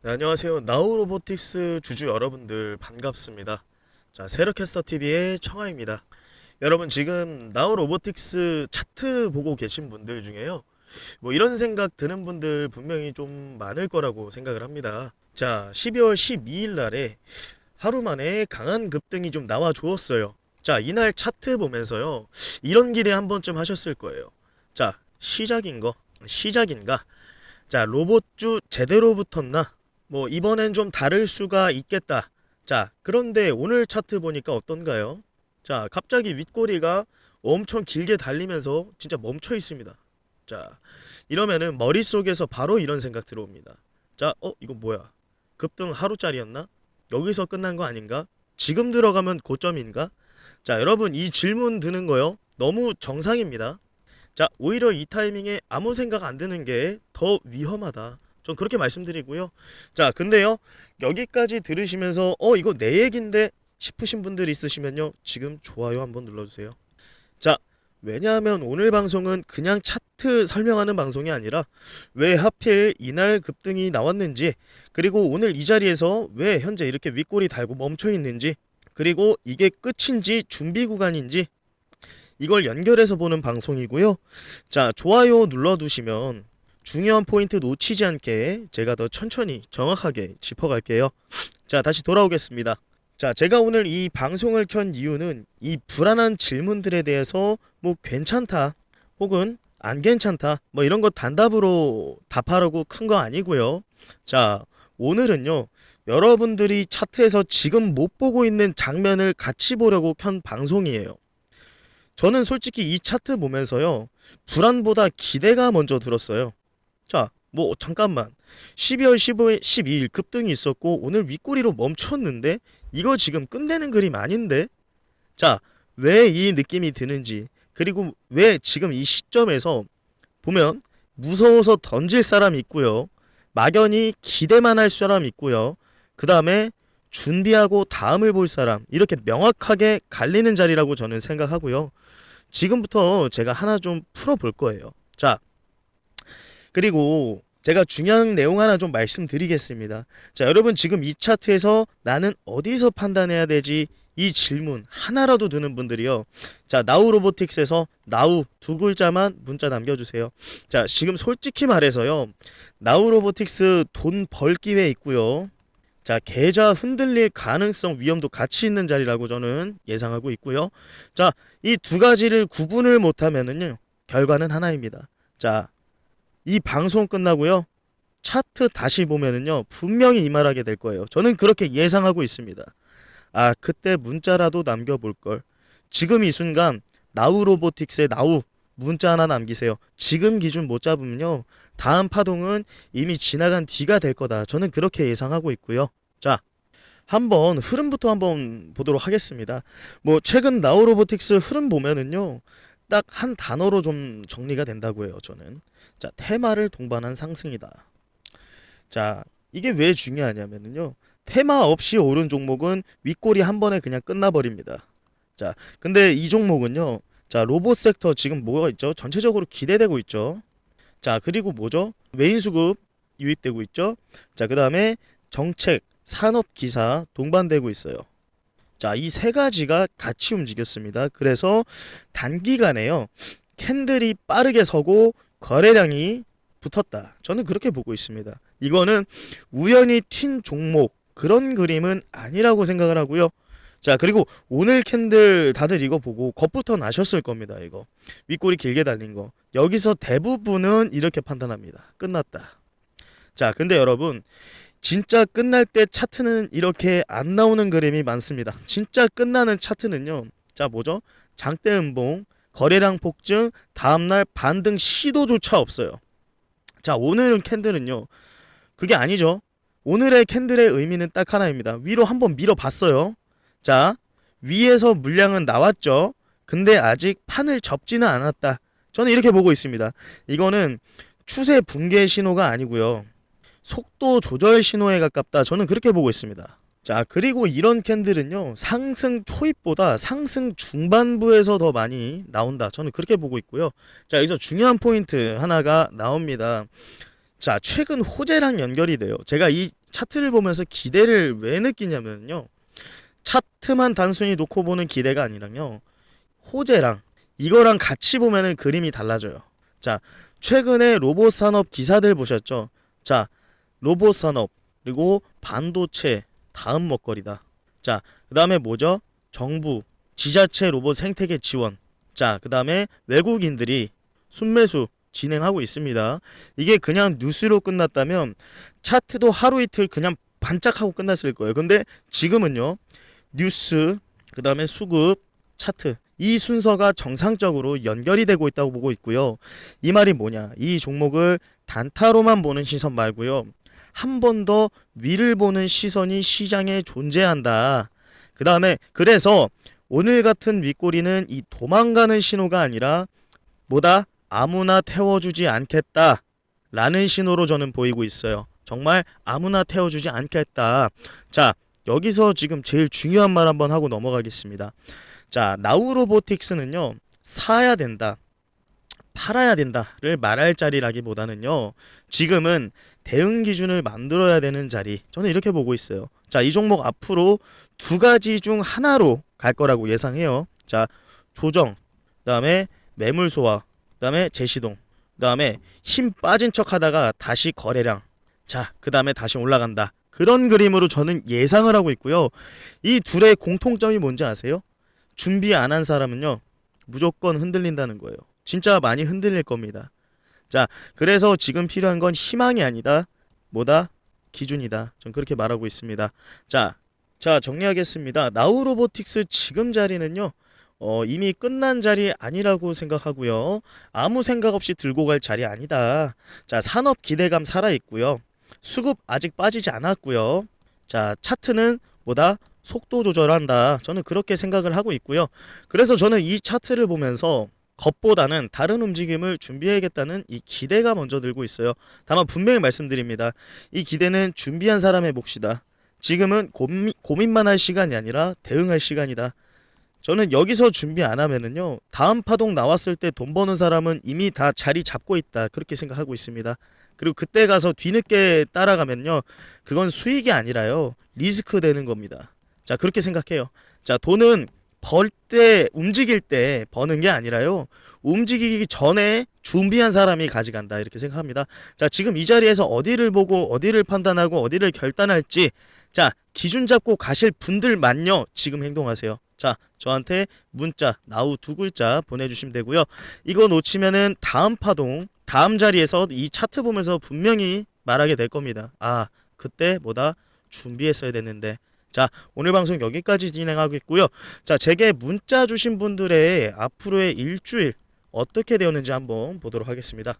네, 안녕하세요. 나우로보틱스 주주 여러분들 반갑습니다. 자, 세르캐스터 TV의 청아입니다. 여러분 지금 나우로보틱스 차트 보고 계신 분들 중에요. 뭐 이런 생각 드는 분들 분명히 좀 많을 거라고 생각을 합니다. 자, 12월 12일 날에 하루 만에 강한 급등이 좀 나와 주었어요. 자, 이날 차트 보면서요. 이런 기대 한 번쯤 하셨을 거예요. 자, 시작인 거. 시작인가? 자, 로봇주 제대로 붙었나? 뭐 이번엔 좀 다를 수가 있겠다. 자, 그런데 오늘 차트 보니까 어떤가요? 자, 갑자기 윗꼬리가 엄청 길게 달리면서 진짜 멈춰 있습니다. 자, 이러면은 머릿속에서 바로 이런 생각 들어옵니다. 자, 어, 이거 뭐야? 급등 하루짜리였나? 여기서 끝난 거 아닌가? 지금 들어가면 고점인가? 자, 여러분 이 질문 드는 거요. 너무 정상입니다. 자, 오히려 이 타이밍에 아무 생각 안 드는 게 더 위험하다. 전 그렇게 말씀드리고요. 자, 근데요. 여기까지 들으시면서 어, 이거 내 얘긴데 싶으신 분들 있으시면요. 지금 좋아요 한번 눌러 주세요. 자, 왜냐하면 오늘 방송은 그냥 차트 설명하는 방송이 아니라 왜 하필 이날 급등이 나왔는지 그리고 오늘 이 자리에서 왜 현재 이렇게 윗골이 달고 멈춰 있는지 그리고 이게 끝인지 준비 구간인지 이걸 연결해서 보는 방송이고요. 자, 좋아요 눌러두시면 중요한 포인트 놓치지 않게 제가 더 천천히 정확하게 짚어갈게요. 자, 다시 돌아오겠습니다. 자, 제가 오늘 이 방송을 켠 이유는 이 불안한 질문들에 대해서 뭐 괜찮다 혹은 안 괜찮다 뭐 이런 거 단답으로 답하라고 큰 거 아니고요. 자, 오늘은요. 여러분들이 차트에서 지금 못 보고 있는 장면을 같이 보려고 켠 방송이에요. 저는 솔직히 이 차트 보면서요. 불안보다 기대가 먼저 들었어요. 자, 뭐 잠깐만. 12월 15일, 12일 급등이 있었고 오늘 윗꼬리로 멈췄는데 이거 지금 끝내는 그림 아닌데? 자, 왜 이 느낌이 드는지 그리고 왜 지금 이 시점에서 보면 무서워서 던질 사람 있고요. 막연히 기대만 할 사람 있고요. 그 다음에 준비하고 다음을 볼 사람 이렇게 명확하게 갈리는 자리라고 저는 생각하고요. 지금부터 제가 하나 좀 풀어볼 거예요. 자, 그리고 제가 중요한 내용 하나 좀 말씀드리겠습니다. 자, 여러분 지금 이 차트에서 나는 어디서 판단해야 되지? 이 질문 하나라도 드는 분들이요. 자, 나우 로보틱스에서 나우 두 글자만 문자 남겨주세요. 자, 지금 솔직히 말해서요. 나우 로보틱스 돈 벌 기회 있고요. 자, 계좌 흔들릴 가능성 위험도 같이 있는 자리라고 저는 예상하고 있고요. 자, 이 두 가지를 구분을 못하면은요. 결과는 하나입니다. 자, 이 방송 끝나고요. 차트 다시 보면은요. 분명히 이 말하게 될 거예요. 저는 그렇게 예상하고 있습니다. 아, 그때 문자라도 남겨볼 걸. 지금 이 순간 나우 로보틱스의 나우 문자 하나 남기세요. 지금 기준 못 잡으면요. 다음 파동은 이미 지나간 뒤가 될 거다. 저는 그렇게 예상하고 있고요. 자, 한번 흐름부터 한번 보도록 하겠습니다. 뭐 최근 나우 로보틱스 흐름 보면은요. 딱 한 단어로 좀 정리가 된다고 해요, 저는. 자, 테마를 동반한 상승이다. 자, 이게 왜 중요하냐면요. 테마 없이 오른 종목은 윗골이 한 번에 그냥 끝나버립니다. 자, 근데 이 종목은요. 자, 로봇 섹터 지금 뭐가 있죠? 전체적으로 기대되고 있죠. 자, 그리고 뭐죠? 메인 수급 유입되고 있죠. 자, 그 다음에 정책, 산업 기사 동반되고 있어요. 자, 이 세 가지가 같이 움직였습니다. 그래서 단기간에요. 캔들이 빠르게 서고 거래량이 붙었다. 저는 그렇게 보고 있습니다. 이거는 우연히 튄 종목 그런 그림은 아니라고 생각을 하고요. 자, 그리고 오늘 캔들 다들 이거 보고 겁부터 나셨을 겁니다. 이거. 윗골이 길게 달린 거. 여기서 대부분은 이렇게 판단합니다. 끝났다. 자, 근데 여러분 진짜 끝날 때 차트는 이렇게 안 나오는 그림이 많습니다. 진짜 끝나는 차트는요. 자, 뭐죠? 장대 음봉, 거래량 폭증, 다음날 반등 시도조차 없어요. 자, 오늘은 캔들은요. 그게 아니죠. 오늘의 캔들의 의미는 딱 하나입니다. 위로 한번 밀어봤어요. 자, 위에서 물량은 나왔죠. 근데 아직 판을 접지는 않았다. 저는 이렇게 보고 있습니다. 이거는 추세 붕괴 신호가 아니고요. 속도 조절 신호에 가깝다. 저는 그렇게 보고 있습니다. 자, 그리고 이런 캔들은요, 상승 초입보다 상승 중반부에서 더 많이 나온다. 저는 그렇게 보고 있고요. 자, 여기서 중요한 포인트 하나가 나옵니다. 자, 최근 호재랑 연결이 돼요. 제가 이 차트를 보면서 기대를 왜 느끼냐면요. 차트만 단순히 놓고 보는 기대가 아니라요. 호재랑 이거랑 같이 보면은 그림이 달라져요. 자, 최근에 로봇 산업 기사들 보셨죠? 자, 로봇 산업 그리고 반도체 다음 먹거리다. 자, 그 다음에 뭐죠? 정부 지자체 로봇 생태계 지원. 자, 그 다음에 외국인들이 순매수 진행하고 있습니다. 이게 그냥 뉴스로 끝났다면 차트도 하루 이틀 그냥 반짝하고 끝났을 거예요. 근데 지금은요. 뉴스, 그 다음에 수급, 차트 이 순서가 정상적으로 연결이 되고 있다고 보고 있고요. 이 말이 뭐냐? 이 종목을 단타로만 보는 시선 말고요. 한 번 더 위를 보는 시선이 시장에 존재한다. 그 다음에 그래서 오늘 같은 윗꼬리는 이 도망가는 신호가 아니라 뭐다? 아무나 태워주지 않겠다. 라는 신호로 저는 보이고 있어요. 정말 아무나 태워주지 않겠다. 자, 여기서 지금 제일 중요한 말 한번 하고 넘어가겠습니다. 자, 나우로보틱스는요, 사야 된다. 팔아야 된다를 말할 자리라기보다는요, 지금은 대응 기준을 만들어야 되는 자리. 저는 이렇게 보고 있어요. 자, 이 종목 앞으로 두 가지 중 하나로 갈 거라고 예상해요. 자, 조정, 그다음에 매물 소화, 그다음에 재시동, 그다음에 힘 빠진 척 하다가 다시 거래량. 자, 그다음에 다시 올라간다. 그런 그림으로 저는 예상을 하고 있고요. 이 둘의 공통점이 뭔지 아세요? 준비 안 한 사람은요. 무조건 흔들린다는 거예요. 진짜 많이 흔들릴 겁니다. 자, 그래서 지금 필요한 건 희망이 아니다. 뭐다? 기준이다. 전 그렇게 말하고 있습니다. 자, 자 정리하겠습니다. 나우 로보틱스 지금 자리는요. 어, 이미 끝난 자리 아니라고 생각하고요. 아무 생각 없이 들고 갈 자리 아니다. 자, 산업 기대감 살아 있고요. 수급 아직 빠지지 않았고요. 자, 차트는 뭐다? 속도 조절한다. 저는 그렇게 생각을 하고 있고요. 그래서 저는 이 차트를 보면서 겉보다는 다른 움직임을 준비해야겠다는 이 기대가 먼저 들고 있어요. 다만 분명히 말씀드립니다. 이 기대는 준비한 사람의 몫이다. 지금은 고민, 고민만 할 시간이 아니라 대응할 시간이다. 저는 여기서 준비 안 하면은요 다음 파동 나왔을 때 돈 버는 사람은 이미 다 자리 잡고 있다 그렇게 생각하고 있습니다. 그리고 그때 가서 뒤늦게 따라가면요 그건 수익이 아니라요 리스크 되는 겁니다. 자 그렇게 생각해요. 자 돈은 벌 때 움직일 때 버는 게 아니라요 움직이기 전에 준비한 사람이 가져간다 이렇게 생각합니다. 자 지금 이 자리에서 어디를 보고 어디를 판단하고 어디를 결단할지 자 기준 잡고 가실 분들만요 지금 행동하세요. 자 저한테 문자 나우 두 글자 보내 주시면 되고요. 이거 놓치면은 다음 파동 다음 자리에서 이 차트 보면서 분명히 말하게 될 겁니다. 아 그때 뭐다 준비했어야 됐는데 자 오늘 방송 여기까지 진행하겠고요. 자 제게 문자 주신 분들의 앞으로의 일주일 어떻게 되었는지 한번 보도록 하겠습니다.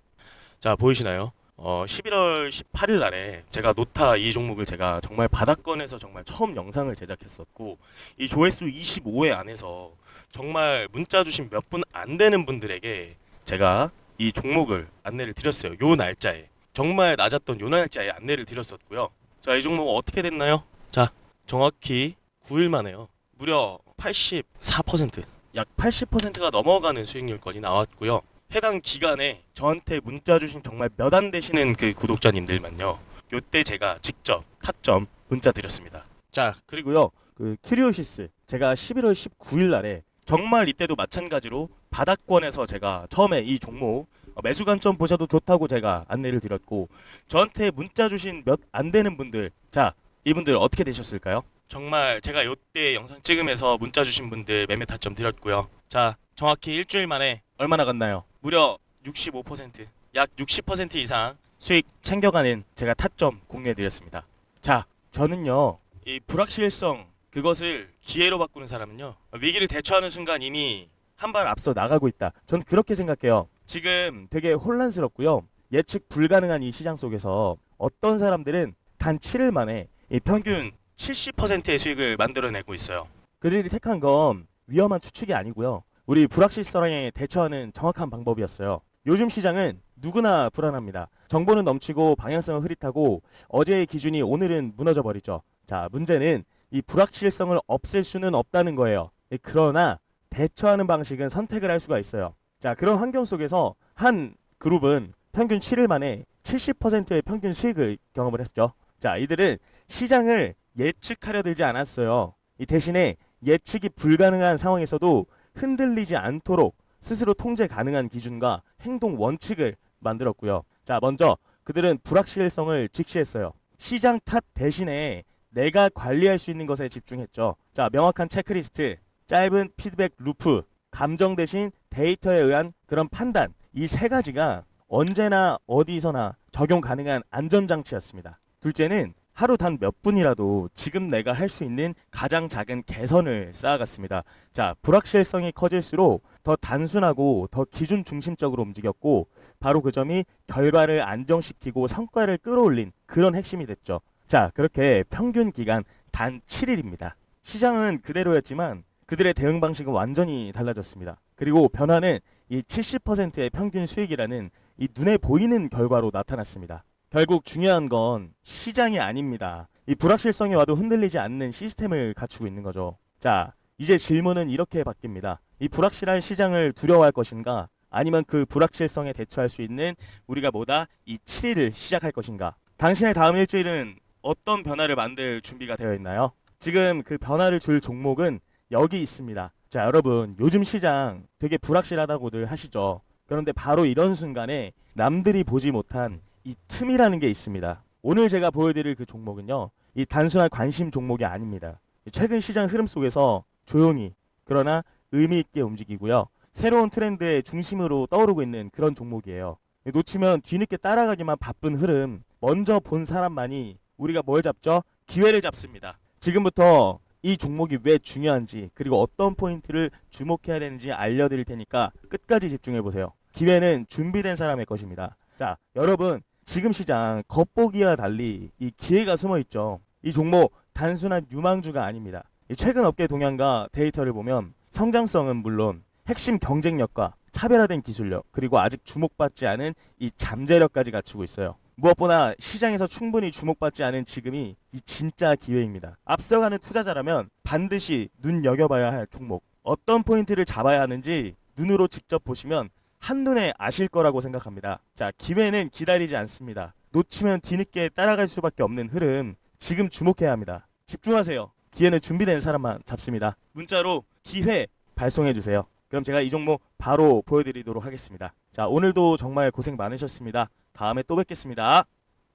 자 보이시나요? 어 11월 18일 날에 제가 노타 이 종목을 제가 정말 바닥권에서 정말 처음 영상을 제작했었고 이 조회수 25회 안에서 정말 문자 주신 몇 분 안 되는 분들에게 제가 이 종목을 안내를 드렸어요. 요 날짜에 정말 낮았던 요 날짜에 안내를 드렸었고요. 자 이 종목 어떻게 됐나요? 자 정확히 9일 만에요. 무려 84%약 80%가 넘어가는 수익률권이 나왔고요. 해당 기간에 저한테 문자 주신 정말 몇 안 되시는 그 구독자님들만요. 요때 제가 직접 타점 문자 드렸습니다. 자, 그리고요. 그 큐리오시스 제가 11월 19일 날에 정말 이때도 마찬가지로 바닥권에서 제가 처음에 이 종목 어, 매수 관점 보셔도 좋다고 제가 안내를 드렸고 저한테 문자 주신 몇 안 되는 분들 자, 이분들 어떻게 되셨을까요? 정말 제가 요때 영상 찍으면서 문자 주신 분들 매매 타점 드렸고요. 자, 정확히 일주일 만에 얼마나 갔나요? 무려 65%, 약 60% 이상 수익 챙겨가는 제가 타점 공유해 드렸습니다. 자, 저는요. 이 불확실성 그것을 기회로 바꾸는 사람은요. 위기를 대처하는 순간 이미 한 발 앞서 나가고 있다. 전 그렇게 생각해요. 지금 되게 혼란스럽고요. 예측 불가능한 이 시장 속에서 어떤 사람들은 단 7일 만에 이 평균 70%의 수익을 만들어내고 있어요. 그들이 택한 건 위험한 추측이 아니고요. 우리 불확실성에 대처하는 정확한 방법이었어요. 요즘 시장은 누구나 불안합니다. 정보는 넘치고 방향성은 흐릿하고 어제의 기준이 오늘은 무너져 버리죠. 자, 문제는 이 불확실성을 없앨 수는 없다는 거예요. 예, 그러나 대처하는 방식은 선택을 할 수가 있어요. 자, 그런 환경 속에서 한 그룹은 평균 7일 만에 70%의 평균 수익을 경험을 했죠. 자, 이들은 시장을 예측하려 들지 않았어요. 이 대신에 예측이 불가능한 상황에서도 흔들리지 않도록 스스로 통제 가능한 기준과 행동 원칙을 만들었고요. 자, 먼저 그들은 불확실성을 직시했어요. 시장 탓 대신에 내가 관리할 수 있는 것에 집중했죠. 자, 명확한 체크리스트, 짧은 피드백 루프, 감정 대신 데이터에 의한 그런 판단. 이 세 가지가 언제나 어디서나 적용 가능한 안전장치였습니다. 둘째는 하루 단 몇 분이라도 지금 내가 할 수 있는 가장 작은 개선을 쌓아갔습니다. 자, 불확실성이 커질수록 더 단순하고 더 기준 중심적으로 움직였고 바로 그 점이 결과를 안정시키고 성과를 끌어올린 그런 핵심이 됐죠. 자, 그렇게 평균 기간 단 7일입니다. 시장은 그대로였지만 그들의 대응 방식은 완전히 달라졌습니다. 그리고 변화는 이 70%의 평균 수익이라는 이 눈에 보이는 결과로 나타났습니다. 결국 중요한 건 시장이 아닙니다. 이 불확실성이 와도 흔들리지 않는 시스템을 갖추고 있는 거죠. 자, 이제 질문은 이렇게 바뀝니다. 이 불확실한 시장을 두려워할 것인가? 아니면 그 불확실성에 대처할 수 있는 우리가 뭐다? 이 7일을 시작할 것인가? 당신의 다음 일주일은 어떤 변화를 만들 준비가 되어 있나요? 지금 그 변화를 줄 종목은 여기 있습니다. 자, 여러분, 요즘 시장 되게 불확실하다고들 하시죠. 그런데 바로 이런 순간에 남들이 보지 못한 이 틈이라는 게 있습니다. 오늘 제가 보여드릴 그 종목은요, 이 단순한 관심 종목이 아닙니다. 최근 시장 흐름 속에서 조용히 그러나 의미 있게 움직이고요. 새로운 트렌드의 중심으로 떠오르고 있는 그런 종목이에요. 놓치면 뒤늦게 따라가기만 바쁜 흐름, 먼저 본 사람만이 우리가 뭘 잡죠? 기회를 잡습니다. 지금부터 이 종목이 왜 중요한지 그리고 어떤 포인트를 주목해야 되는지 알려드릴 테니까 끝까지 집중해 보세요. 기회는 준비된 사람의 것입니다. 자, 여러분 지금 시장 겉보기와 달리 이 기회가 숨어 있죠. 이 종목 단순한 유망주가 아닙니다. 이 최근 업계 동향과 데이터를 보면 성장성은 물론 핵심 경쟁력과 차별화된 기술력 그리고 아직 주목받지 않은 이 잠재력까지 갖추고 있어요. 무엇보다 시장에서 충분히 주목받지 않은 지금이 이 진짜 기회입니다. 앞서가는 투자자라면 반드시 눈여겨봐야 할 종목 어떤 포인트를 잡아야 하는지 눈으로 직접 보시면 한눈에 아실 거라고 생각합니다. 자, 기회는 기다리지 않습니다. 놓치면 뒤늦게 따라갈 수밖에 없는 흐름 지금 주목해야 합니다. 집중하세요. 기회는 준비된 사람만 잡습니다. 문자로 기회 발송해 주세요. 그럼 제가 이 종목 바로 보여드리도록 하겠습니다. 자, 오늘도 정말 고생 많으셨습니다. 다음에 또 뵙겠습니다.